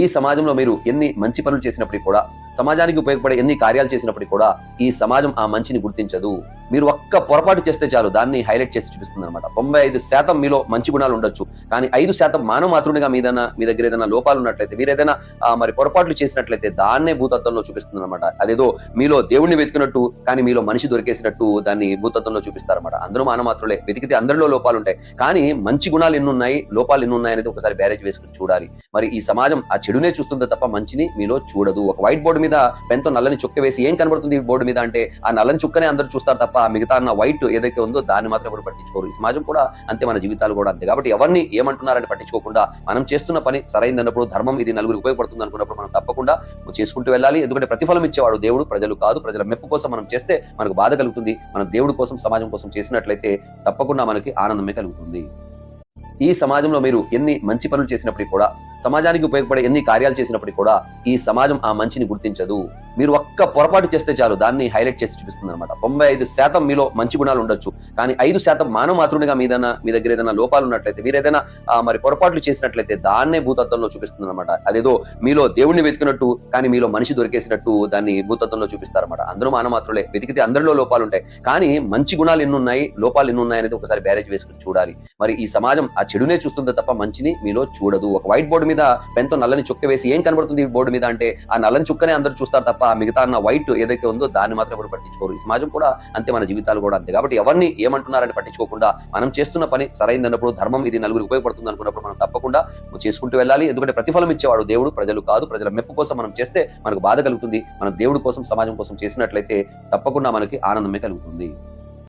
ఈ సమాజంలో మీరు ఎన్ని మంచి పనులు చేసినప్పటికీ కూడా సమాజానికి ఉపయోగపడే ఎన్ని కార్యాలు చేసినప్పటికీ కూడా ఈ సమాజం ఆ మంచిని గుర్తించదు. మీరు ఒక్క పొరపాటు చేస్తే చాలు దాన్ని హైలైట్ చేసి చూపిస్తుంది అనమాట తొంభై ఐదు శాతం మీలో మంచి గుణాలు ఉండొచ్చు. కానీ ఐదు శాతం మానవ మాతృడిగా మీదైనా మీ దగ్గర ఏదైనా లోపాలు ఉన్నట్లయితే మీరు ఏదైనా మరి పొరపాట్లు చేసినట్లయితే దాన్నే భూతత్వంలో చూపిస్తుంది అనమాట అదేదో మీలో దేవుడిని వెతికినట్టు కానీ మీలో మనిషి దొరికేసినట్టు దాన్ని భూతత్వంలో చూపిస్తారన్నమాట. అందరూ మానవ మాత్రులే వెతికితే అందరిలో లోపాలు ఉంటాయి. కానీ మంచి గుణాలు ఎన్ని ఉన్నాయి లోపాలు ఎన్ని ఉన్నాయి అనేది ఒకసారి బ్యారేజ్ వేసుకుని చూడాలి. మరి ఈ సమాజం ఆ చెడునే చూస్తుందో తప్ప మంచిని మీలో చూడదు. ఒక వైట్ బోర్డు మీద పెంతో నల్లని చుక్క వేసి ఏం కనబడుతుంది ఈ బోర్డు మీద అంటే ఆ నల్లని చుక్కనే అందరూ చూస్తారు తప్ప మిగతా అన్న వైట్ ఏదైతే ఉందో దాన్ని మాత్రం ఎవరు పట్టించుకోరు. ఈ సమాజం కూడా అంతే మన జీవితాలు కూడా అంతే. కాబట్టి ఎవరిని ఏమంటున్నారని పట్టించుకోకుండా మనం చేస్తున్న పని సరైంది అన్నప్పుడు ధర్మం ఇది నలుగురు ఉపయోగపడుతుంది అనుకున్నప్పుడు మనం తప్పకుండా చేసుకుంటూ వెళ్ళాలి. ఎందుకంటే ప్రతిఫలం ఇచ్చేవాడు దేవుడు ప్రజలు కాదు. ప్రజల మెప్పు కోసం మనం చేస్తే మనకు బాధ కలుగుతుంది. మనం దేవుడి కోసం సమాజం కోసం చేసినట్లయితే తప్పకుండా మనకి ఆనందమే కలుగుతుంది. ఈ సమాజంలో మీరు ఎన్ని మంచి పనులు చేసినప్పటికీ కూడా సమాజానికి ఉపయోగపడే ఎన్ని కార్యాలు చేసినప్పటికీ కూడా ఈ సమాజం ఆ మంచిని గుర్తించదు. మీరు ఒక్క పొరపాటు చేస్తే చాలు దాన్ని హైలైట్ చేసి చూపిస్తుంది అనమాట తొంభై ఐదు శాతం మీలో మంచి గుణాలు ఉండొచ్చు. కానీ ఐదు శాతం మానవ మాతృనిగా మీదైనా మీ దగ్గర ఏదైనా లోపాలు ఉన్నట్లయితే మీరు ఏదైనా మరి పొరపాట్లు చేసినట్లయితే దాన్నే భూతత్వంలో చూపిస్తుంది అనమాట అదేదో మీలో దేవుడిని వెతికినట్టు కానీ మీలో మనిషి దొరికేసినట్టు దాన్ని భూతత్వంలో చూపిస్తారన్నమాట. అందరూ మానవ మాత్రులే వెతికితే అందరిలో లోపాలు ఉంటాయి కానీ మంచి గుణాలు ఎన్ని ఉన్నాయి లోపాలు ఎన్ని ఉన్నాయి అనేది ఒకసారి బ్యారేజ్ వేసుకుని చూడాలి. మరి ఈ సమాజం ఆ చెడునే చూస్తుందో తప్ప మంచిని మీలో చూడదు. ఒక వైట్ బోర్డు మీద పెంతో నల్లని చుక్క వేసి ఏం కనబడుతుంది ఈ బోర్డు మీద అంటే ఆ నల్లని చుక్కనే అందరూ చూస్తారు తప్ప ఆ మిగతా అన్న వైట్ ఏదైతే ఉందో దాన్ని మాత్రం ఎవరు పట్టించుకోరు. ఈ సమాజం కూడా అంతే మన జీవితాలు కూడా అంతే. కాబట్టి ఎవరిని ఏమంటున్నారని పట్టించుకోకుండా మనం చేస్తున్న పని సరైంది అన్నప్పుడు ధర్మం ఇది నలుగురు ఉపయోగపడుతుంది అనుకున్నప్పుడు మనం తప్పకుండా చేసుకుంటూ వెళ్ళాలి. ఎందుకంటే ప్రతిఫలం ఇచ్చేవాడు దేవుడు ప్రజలు కాదు. ప్రజల మెప్పు కోసం మనం చేస్తే మనకు బాధ కలుగుతుంది. మనం దేవుడి కోసం సమాజం కోసం చేసినట్లయితే తప్పకుండా మనకి ఆనందమే కలుగుతుంది.